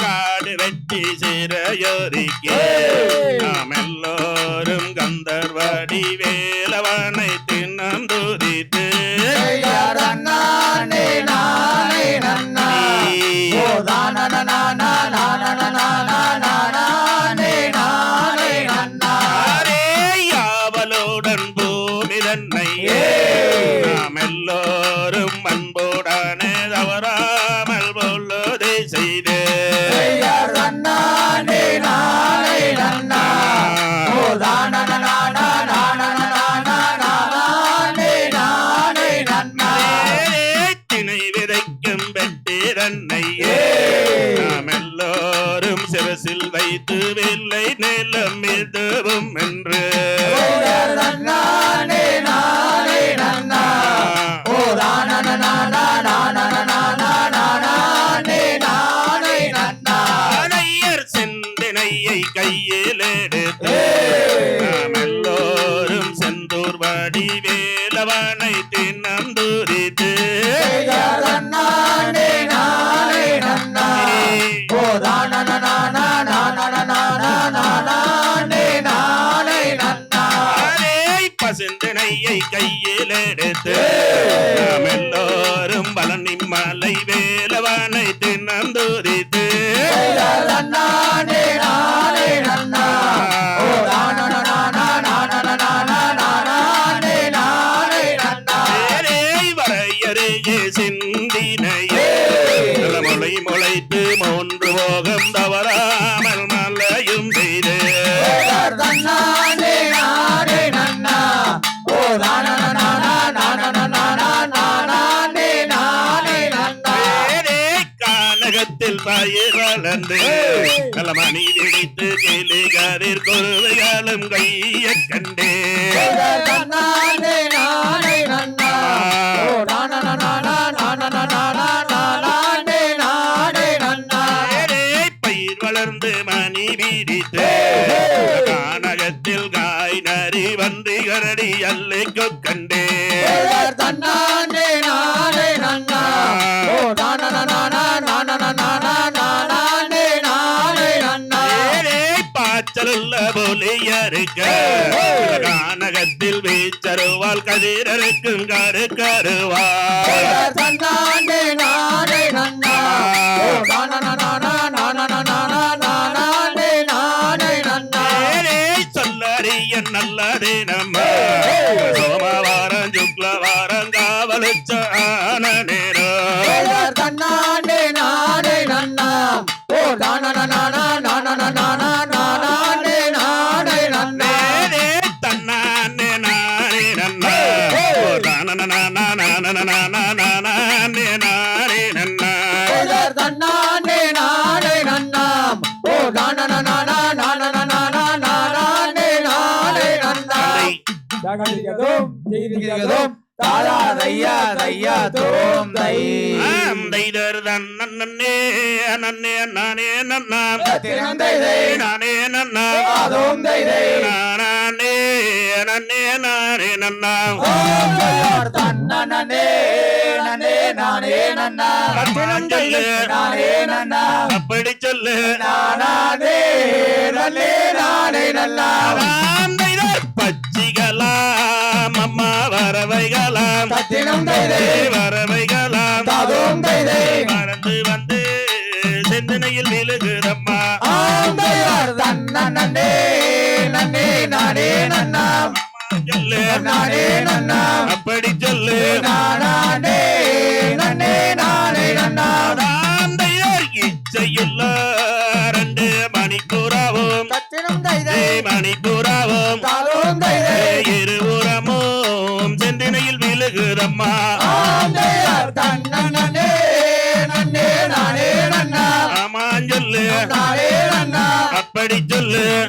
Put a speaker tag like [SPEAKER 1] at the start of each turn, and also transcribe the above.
[SPEAKER 1] കാടുവെട്ടി ചിരയൊരിക്കേ നാമെല്ലാരും
[SPEAKER 2] ഗന്ധർവടിവേ மலையை கையில் எடுத்து நாம் எல்லோரும் பழனி மலை வேலவனை
[SPEAKER 1] தினம்
[SPEAKER 2] துதித்து வரையறையே சின்ன கலந்து களமணி விழித்து கேளுகதிர் கொள்ளுகளும் கையை கண்டே. வளர்ந்து மணி வீடித்து கானகத்தில் காய் நரி வந்து கரடி கண்டே. தன்னா காய்ச்சலுள்ள புலியருக்க கானகத்தில் வீச்சருவால் கதிரருக்கும் கரு கருவாள் சொல்லறிய நல்லதே நம்ம. சோமவாரம் சுக்லவாரம்
[SPEAKER 1] நன்னானே நாரே நன்னா
[SPEAKER 2] தன்னானே நாரே நன்னாம் ஓ நானா
[SPEAKER 1] நானா நானா நானே
[SPEAKER 2] நானே நானே நானே நன்னே நானே நன்னா
[SPEAKER 1] தன்னனே நனே நானே நன்னா
[SPEAKER 2] சொல்லு.
[SPEAKER 1] நானே நன்னா
[SPEAKER 2] அப்படி சொல்லு.
[SPEAKER 1] நானே நன்னே நன்னா
[SPEAKER 2] பச்சிகளாம் அம்மா வரவைகளாம்.
[SPEAKER 1] தை
[SPEAKER 2] வரவைகளாம். சொல்லு. அப்படி சொல்லு. இச்சையுள்ள ரெண்டு மணிக்கூறாவும். மணிக்கூறாவும். இருபுறமும் செந்தினையில் விழுகுதம்மா.
[SPEAKER 1] ஆமான் சொல்லு.
[SPEAKER 2] அப்படி சொல்லு.